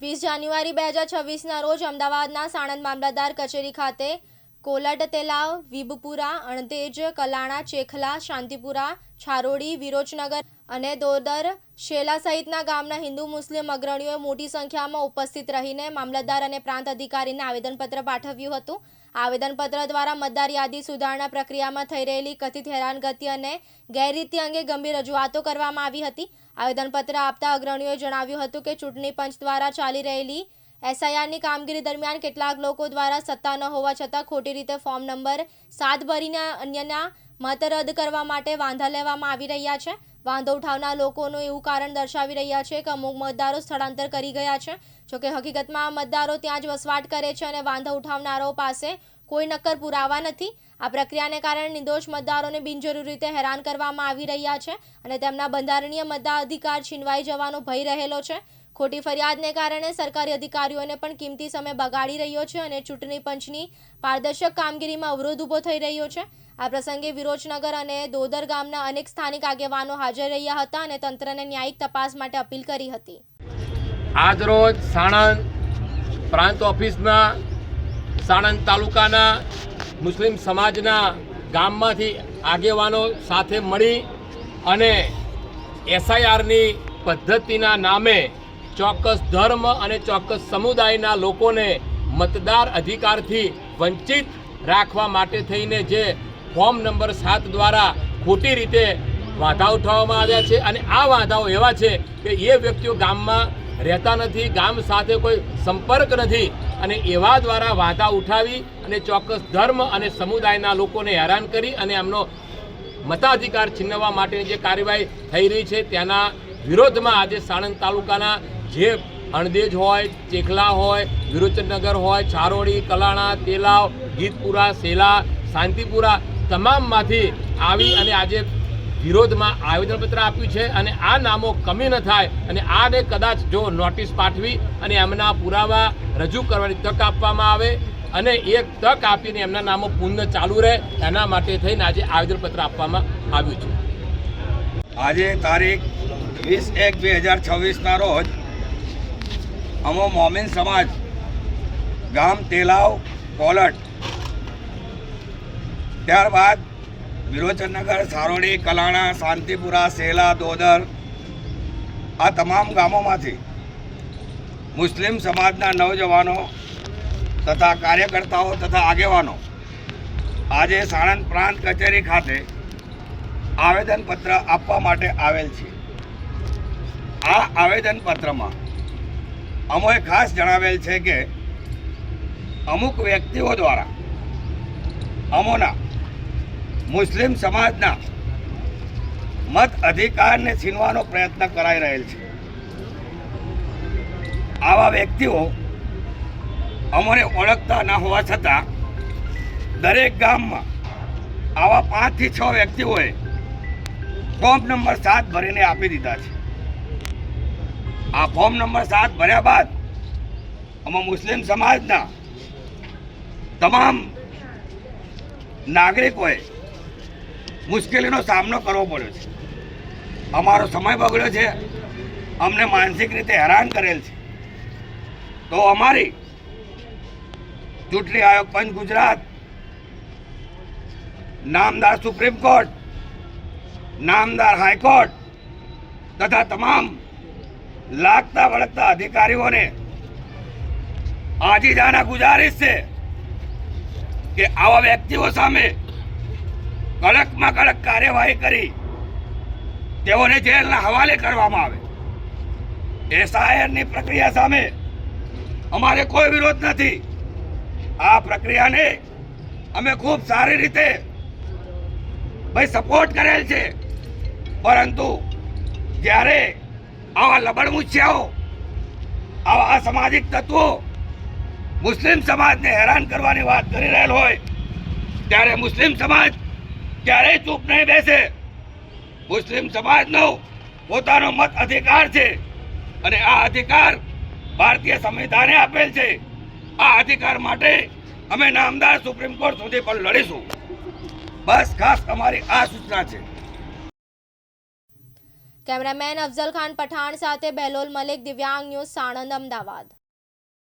વીસ જાન્યુઆરી બે હજાર છવ્વીસના રોજ અમદાવાદના સાણંદ મામલતદાર કચેરી ખાતે કોલટ તેલાવ, વિબપુરા, અણતેજ, કલાણા, ચેખલા, શાંતિપુરા, છારોડી, વિરોચનગર અને દોદર શેલા સહિતના ગામના હિન્દુ મુસ્લિમ અગ્રણીઓએ મોટી સંખ્યામાં ઉપસ્થિત રહીને મામલતદાર અને પ્રાંત અધિકારીને આવેદનપત્ર પાઠવ્યું હતું. આવેદનપત્ર દ્વારા મતદાર યાદી સુધારણા પ્રક્રિયામાં થઈ રહેલી કથિત હેરાનગતિ અને ગેરરીતિ અંગે ગંભીર રજૂઆતો કરવામાં આવી હતી. આવેદનપત્ર આપતા અગ્રણીઓએ જણાવ્યું હતું કે ચૂંટણી પંચ દ્વારા ચાલી રહેલી એસઆઈઆરની કામગીરી દરમિયાન કેટલાક લોકો દ્વારા સત્તા ન હોવા છતાં ખોટી રીતે ફોર્મ નંબર સાત ભરીને અન્યના મત રદ કરવા માટે વાંધા લેવામાં આવી રહ્યા છે. વાંધો ઉઠાવનાર લોકોનું એવું કારણ દર્શાવી રહ્યા છે કે અમુક મતદારો સ્થળાંતર કરી ગયા છે. જોકે હકીકતમાં મતદારો ત્યાં જ વસવાટ કરે છે અને વાંધો ઉઠાવનારાઓ પાસે કોઈ નક્કર પુરાવા નથી. આ પ્રક્રિયાને કારણે નિર્દોષ મતદારોને બિનજરૂરી રીતે હેરાન કરવામાં આવી રહ્યા છે અને તેમના બંધારણીય મતાધિકાર છીનવાઈ જવાનો ભય રહેલો છે. ખોટી ફરિયાદને કારણે સરકારી અધિકારીઓને પણ કિંમતી સમય બગાડી રહ્યો છે અને ચૂંટણી પંચની પારદર્શક કામગીરીમાં અવરોધ ઊભો થઈ રહ્યો છે. આ પ્રસંગે વિરોચનગર અને દોદર ગામના અનેક સ્થાનિક આગેવાનો હાજર રહ્યા હતા અને તંત્રને ન્યાયિક તપાસ માટે અપીલ કરી હતી. આજરોજ સાણંદ પ્રાંત ઓફિસના, સાણંદ તાલુકાના, મુસ્લિમ સમાજના ગામમાંથી આગેવાનો સાથે મળી અને એસઆઈઆરની પદ્ધતિના નામે ચોક્કસ ધર્મ અને ચોક્કસ સમુદાયના લોકોને મતદાર અધિકારથી વંચિત રાખવા માટે થઈને જે ફોર્મ નંબર સાત દ્વારા ખોટી રીતે વાંધા ઉઠાવવામાં આવ્યા છે અને આ વાંધાઓ એવા છે કે એ વ્યક્તિઓ ગામમાં રહેતા નથી, ગામ સાથે કોઈ સંપર્ક નથી અને એવા દ્વારા વાંધા ઉઠાવી અને ચોક્કસ ધર્મ અને સમુદાયના લોકોને હેરાન કરી અને એમનો મતાધિકાર છીનવવા માટેની જે કાર્યવાહી થઈ રહી છે તેના વિરોધમાં આજે સાણંદ તાલુકાના જે અણદેજ હોય, ચેખલા હોય વિરોચનગર હોય છારોડી કલાણા, તેલાવ, ગીતપુરા, સેલા, શાંતિપુરા તમામમાંથી આવી અને આજે વિરોધમાં આવેદનપત્ર આપ્યું છે અને આ નામો કમી ન થાય અને આને કદાચ જો નોટિસ પાઠવી અને એમના પુરાવા રજૂ કરવાની તક આપવામાં આવે અને એક તક આપીને એમના નામો પૂર્ણ ચાલુ રહે, એના માટે થઈને આજે આવેદનપત્ર આપવામાં આવ્યું છે. આજે તારીખ વીસ એક બે હજાર છવ્વીસના રોજ અમો મોમિન સમાજ, ગામ તેલાવ, કોલટ. ત્યારબાદ વિરોચનનગર, સારોડી, કલાણા, શાંતિપુરા, સેલા, દોદર, આ તમામ ગામોમાંથી મુસ્લિમ સમાજના નવજવાનો તથા કાર્યકર્તાઓ તથા આગેવાનો આજે સાણંદ પ્રાંત કચેરી ખાતે આવેદનપત્ર આપવા માટે આવેલ છે. આ આવેદનપત્રમાં અમોએ ખાસ જણાવેલ છે કે અમુક વ્યક્તિઓ દ્વારા અમોના મુસ્લિમ સમાજના મત અધિકારને છીનવાનો પ્રયત્ન કરાઈ રહેલ છે. આવા વ્યક્તિઓ અમોને ઓળખતા ન હોવા છતાં દરેક ગામમાં આવા પાંચથી છ વ્યક્તિઓએ ફોર્મ નંબર સાત ભરીને આપી દીધા છે. આ ફોર્મ નંબર સાત ભર્યા બાદ આમાં મુસ્લિમ સમાજના તમામ નાગરિકોએ મુશ્કેલીનો સામનો કરવો પડ્યો છે. અમારો સમય બગડ્યો છે. અમને માનસિક રીતે હેરાન કરેલ છે. તો અમારી ચૂંટણી આયોગ પંચ ગુજરાત, નામદાર સુપ્રીમ કોર્ટ, નામદાર હાઈકોર્ટ તથા તમામ લાગતા વળગતા અધિકારીઓને આજીજાના ગુજારિશ છે કે આવા વ્યક્તિઓ સામે કડકમાં કડક કાર્યવાહી કરી તેઓને જેલના હવાલે કરવામાં આવે. એસઆઈઆરની પ્રક્રિયા સામે અમારે કોઈ વિરોધ નથી. આ પ્રક્રિયાને અમે ખૂબ સારી રીતે ભાઈ સપોર્ટ કરેલ છે. પરંતુ જ્યારે આવા લબડમુછિયાઓ આવા અસામાજિક તત્વો મુસ્લિમ સમાજને હેરાન કરવાની વાત કરી રહેલ હોય, ત્યારે મુસ્લિમ સમાજ ક્યારેય ચૂપ નહીં બેસે. મુસ્લિમ સમાજનો પોતાનો મત અધિકાર છે અને આ અધિકાર ભારતીય સંવિધાને આપેલ છે. આ અધિકાર માટે અમે નામદાર સુપ્રીમ કોર્ટ સુધી પણ લડીશું. બસ ખાસ અમારી આ સૂચના છે. કેમેરામેન અફઝલ ખાન પઠાણ સાથે બહેલોલ મલિક દિવ્યાંગ ન્યૂઝ સાણંદ અમદાવાદ.